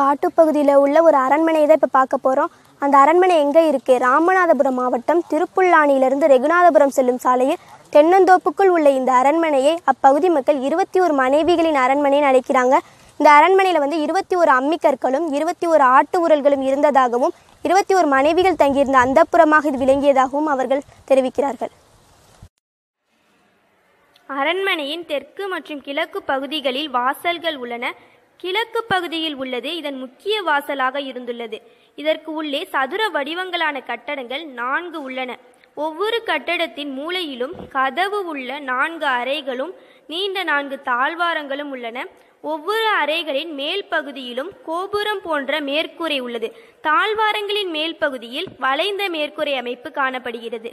காட்டுப்பகுதியில் உள்ள ஒரு அரண்மனையை தான் இப்போ பார்க்க போகிறோம் அந்த அரண்மனை எங்கே இருக்குது ராமநாதபுரம் மாவட்டம் திருப்புல்லானியிலிருந்து ரெகுநாதபுரம் செல்லும் சாலையில் தென்னந்தோப்புக்குள் உள்ள இந்த அரண்மனையை அப்பகுதி மக்கள் இருபத்தி ஒரு மனைவிகளின் அரண்மனைன்னு அழைக்கிறாங்க. இந்த அரண்மனையில் வந்து இருபத்தி ஒரு அம்மிக்கற்களும் இருபத்தி ஒரு ஆட்டு உரல்களும் இருந்ததாகவும் இருபத்தி ஒரு மனைவிகள் தங்கியிருந்த அந்தப்புறமாக இது விளங்கியதாகவும் அவர்கள் தெரிவிக்கிறார்கள். அரண்மனையின் தெற்கு மற்றும் கிழக்கு பகுதிகளில் வாசல்கள் உள்ளன. கிழக்கு பகுதியில் உள்ளது இதன் முக்கிய வாசலாக இருந்துள்ளது. இதற்கு உள்ளே சதுர வடிவங்களான கட்டடங்கள் நான்கு உள்ளன. ஒவ்வொரு கட்டடத்தின் மூலையிலும் கதவு உள்ள நான்கு அறைகளும் நீண்ட நான்கு தாழ்வாரங்களும் உள்ளன. ஒவ்வொரு அறைகளின் மேல் பகுதியிலும் கோபுரம் போன்ற மேற்கூரை உள்ளது. தாழ்வாரங்களின் மேல் பகுதியில் வளைந்த மேற்கூரை அமைப்பு காணப்படுகிறது.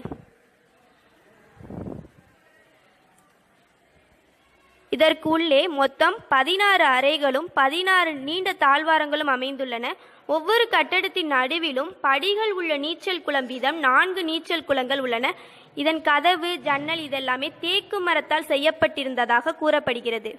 இதற்கு உள்ளே மொத்தம் பதினாறு அறைகளும் பதினாறு நீண்ட தாழ்வாரங்களும் அமைந்துள்ளன. ஒவ்வொரு கட்டடத்தின் நடுவிலும் படிகள் உள்ள நீச்சல் குளம் வீதம் நான்கு நீச்சல் குளங்கள் உள்ளன. இதன் கதவு ஜன்னல் இதெல்லாமே தேக்கு மரத்தால் செய்யப்பட்டிருந்ததாக கூறப்படுகிறது.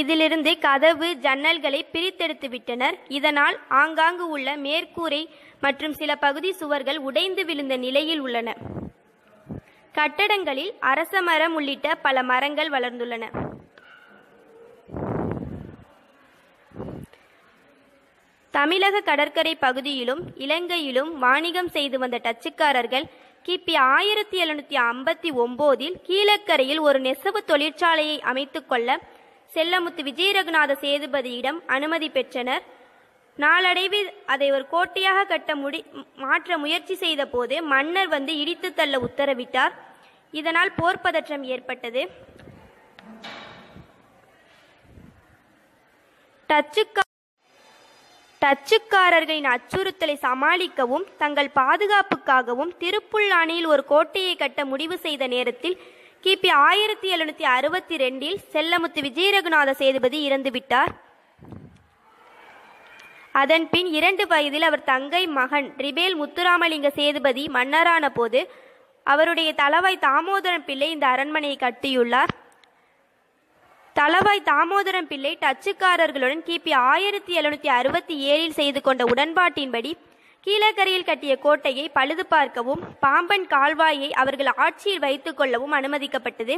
இதிலிருந்து கதவு ஜன்னல்களை பிரித்தெடுத்து விட்டனர். இதனால் ஆங்காங்கு உள்ள மேற்கூரை மற்றும் சில பகுதி சுவர்கள் உடைந்து விழுந்த நிலையில் உள்ளன. கட்டடங்களில் அரச மரம் உள்ளிட்ட பல மரங்கள் வளர்ந்துள்ளன. தமிழக கடற்கரை பகுதியிலும் இலங்கையிலும் வாணிகம் செய்து வந்த டச்சுக்காரர்கள் கிபி ஆயிரத்தி எழுநூத்தி ஐம்பத்தி ஒன்போதில் கீழக்கரையில் ஒரு நெசவு தொழிற்சாலையை அமைத்துக் கொள்ள செல்லமுத்து விஜயரகுநாத சேதுபதியிடம் அனுமதி பெற்றனர். நாளடைவில் அதை ஒரு கோட்டையாக கட்ட முடி மாற்ற முயற்சி செய்த போது மன்னர் வந்து இடித்து தள்ள உத்தரவிட்டார். இதனால் போர் பதற்றம் ஏற்பட்டது. டச்சுக்கா டச்சுக்காரர்களின் அச்சுறுத்தலை சமாளிக்கவும் தங்கள் பாதுகாப்புக்காகவும் திருப்புல்லானியில் ஒரு கோட்டையை கட்ட முடிவு செய்த நேரத்தில் கிபி ஆயிரத்தி எழுநூத்தி அறுபத்தி ரெண்டில் செல்லமுத்து விஜயரகுநாத சேதுபதி இறந்துவிட்டார் அதன்பின் இரண்டு வயதில் அவர் தங்கை மகன் ரிபேல் முத்துராமலிங்க சேதுபதி மன்னரான போது அவருடைய தளவாய் தாமோதரம் பிள்ளை இந்த அரண்மனையை கட்டியுள்ளார். தளவாய் தாமோதரம் பிள்ளை டச்சுக்காரர்களுடன் கிபி ஆயிரத்தி எழுநூத்தி அறுபத்தி ஏழில் செய்து கொண்ட உடன்பாட்டின்படி கீழக்கரையில் கட்டிய கோட்டையை பழுது பார்க்கவும் பாம்பன் கால்வாயை அவர்கள் ஆட்சியில் வைத்துக் கொள்ளவும் அனுமதிக்கப்பட்டது.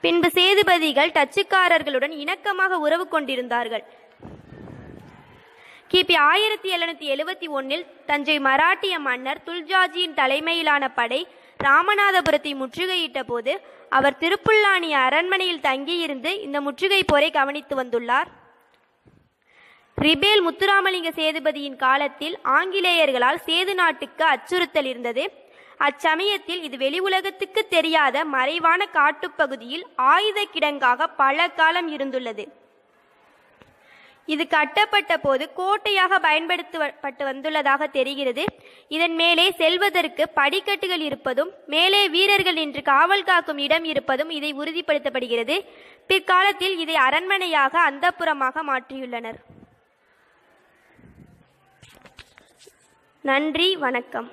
பின்பு சேதுபதிகள் டச்சுக்காரர்களுடன் இணக்கமாக உறவு கொண்டிருந்தார்கள். கிபி ஆயிரத்தி எழுநூத்தி எழுவத்தி ஒன்னில் தஞ்சை மராட்டிய மன்னர் துல்ஜாஜியின் தலைமையிலான படை ராமநாதபுரத்தை முற்றுகையிட்ட போது அவர் திருப்புல்லானி அரண்மனையில் தங்கியிருந்து இந்த முற்றுகை போரை கவனித்து வந்துள்ளார். ரிபேல் முத்துராமலிங்க சேதுபதியின் காலத்தில் ஆங்கிலேயர்களால் சேது நாட்டுக்கு அச்சுறுத்தல் இருந்தது. அச்சமயத்தில் இது வெளி உலகத்துக்கு தெரியாத மறைவான காட்டுப்பகுதியில் ஆயுத கிடங்காக பல காலம் இருந்துள்ளது. இது கட்டப்பட்ட போது கோட்டையாக பயன்படுத்தப்பட்டு வந்துள்ளதாக தெரிகிறது. இதன் மேலே செல்வதற்கு படிக்கட்டுகள் இருப்பதும் மேலே வீரர்கள் நின்று காவல் காக்கும் இடம் இருப்பதும் இதை உறுதிப்படுத்தப்படுகிறது. பிற்காலத்தில் இதை அரண்மனையாக அந்தப்புறமாக மாற்றியுள்ளனர். நன்றி வணக்கம்.